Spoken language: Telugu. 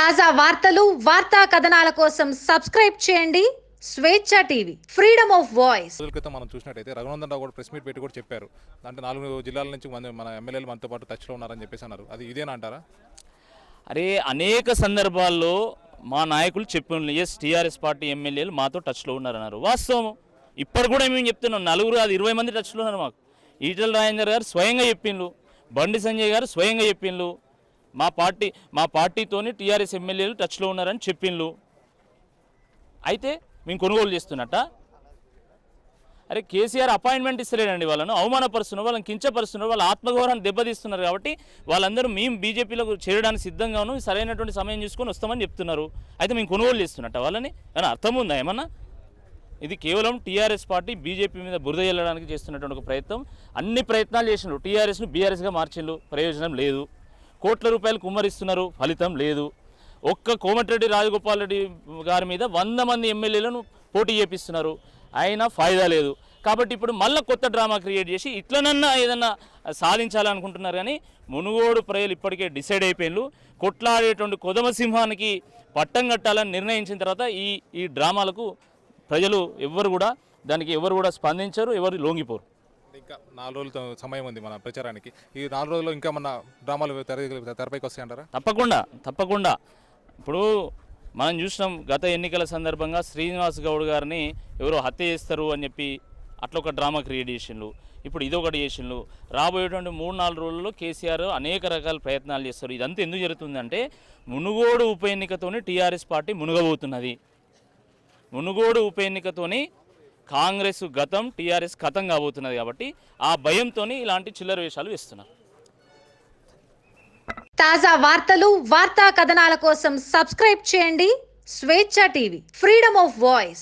తాజా వార్తలు వార్తా కథనాల కోసం సబ్స్క్రైబ్ చేయండి. స్వేచ్ఛ టీవీ ఫ్రీడమ్ ఆఫ్ వాయిస్. రోజుల క్రితం మనం చూసినట్టయితే రఘునందన్ రావు కూడా ప్రెస్ మీట్ పెట్టి కూడా చెప్పారు. అంటే నాలుగు జిల్లాల నుంచి మన మన ఎమ్మెల్యేలు మనతో పాటు టచ్లో ఉన్నారని చెప్పేసి అన్నారు. అది ఇదేనా అంటారా? అరే అనేక సందర్భాల్లో మా నాయకులు చెప్పిన ఎస్ టీఆర్ఎస్ పార్టీ ఎమ్మెల్యేలు మాతో టచ్లో ఉన్నారన్నారు. వాస్తవం. ఇప్పుడు కూడా మేము చెప్తున్నాం. నలుగురు అది ఇరవై మంది టచ్లో ఉన్నారు మాకు. ఈటల రాజేందర్ గారు స్వయంగా చెప్పిండ్రు. బండి సంజయ్ గారు స్వయంగా చెప్పిండ్రు. మా పార్టీ మా పార్టీతోని టీఆర్ఎస్ ఎమ్మెల్యేలు టచ్లో ఉన్నారని చెప్పిండ్రు అయితే మేము కొనుగోలు చేస్తున్నట్ట. అరే కేసీఆర్ అపాయింట్మెంట్ ఇస్తలేడండి వాళ్ళను. అవమానపరుస్తున్నారు వాళ్ళని కించపరుస్తున్నారు వాళ్ళ ఆత్మగౌరవాన్ని దెబ్బతీస్తున్నారు కాబట్టి వాళ్ళందరూ మేము బీజేపీలో చేరడానికి సిద్ధంగాను సరైనటువంటి సమయం చూసుకొని వస్తామని చెప్తున్నారు. అయితే మేము కొనుగోలు చేస్తున్నట్ట వాళ్ళని. అని అర్థం ఉందా ఏమన్నా? ఇది కేవలం టీఆర్ఎస్ పార్టీ బీజేపీ మీద బురద వెళ్ళడానికి చేస్తున్నటువంటి ఒక ప్రయత్నం. అన్ని ప్రయత్నాలు చేసినారు టీఆర్ఎస్ను బీఆర్ఎస్గా మార్చిండ్రు. ప్రయోజనం లేదు. కోట్ల రూపాయలు కుమ్మరిస్తున్నారు. ఫలితం లేదు. ఒక్క కోమటిరెడ్డి రాజగోపాల్ రెడ్డి గారి మీద వంద మంది ఎమ్మెల్యేలను పోటీ చేపిస్తున్నారు. అయినా ఫాయిదా లేదు. కాబట్టి ఇప్పుడు మళ్ళీ కొత్త డ్రామా క్రియేట్ చేసి ఇట్లనన్నా ఏదన్నా సాధించాలనుకుంటున్నారు కానీ మునుగోడు ప్రజలు ఇప్పటికే డిసైడ్ అయిపోయినారు కొట్లాడేటువంటి కొదమ సింహానికి పట్టం కట్టాలని నిర్ణయించిన తర్వాత ఈ ఈ డ్రామాలకు ప్రజలు ఎవ్వరు కూడా దానికి ఎవరు కూడా స్పందించరు ఎవరు లొంగిపోరు. ఇంకా నాలుగు రోజులతో సమయం ఉంది మన ప్రచారానికి. ఈ నాలుగు రోజుల్లో ఇంకా మన డ్రామాలు తెర తెరపైకి వస్తాయంటారా? తప్పకుండా తప్పకుండా. ఇప్పుడు మనం చూసినాం గత ఎన్నికల సందర్భంగా శ్రీనివాస్ గౌడ్ గారిని ఎవరో హత్య చేస్తారు అని చెప్పి అట్లా ఒక డ్రామా క్రియేట్ చేసిండ్రు ఇప్పుడు ఇదొకటి చేసిండ్రు రాబోయేటువంటి మూడు నాలుగు రోజుల్లో కేసీఆర్ అనేక రకాల ప్రయత్నాలు చేస్తారు. ఇదంతా ఎందుకు జరుగుతుందంటే మునుగోడు ఉప ఎన్నికతోని టీఆర్ఎస్ పార్టీ మునుగబోతున్నది. మునుగోడు ఉప ఎన్నికతోని కాంగ్రెస్ గతం టీఆర్ఎస్ గతం కాబోతున్నది కాబట్టి ఆ భయంతో ఇలాంటి చిల్లర వేషాలు వేస్తున్నారు. తాజా వార్తలు వార్తా కథనాల కోసం సబ్స్క్రైబ్ చేయండి. స్వేచ్ఛ టీవీ ఫ్రీడమ్ ఆఫ్ వాయిస్.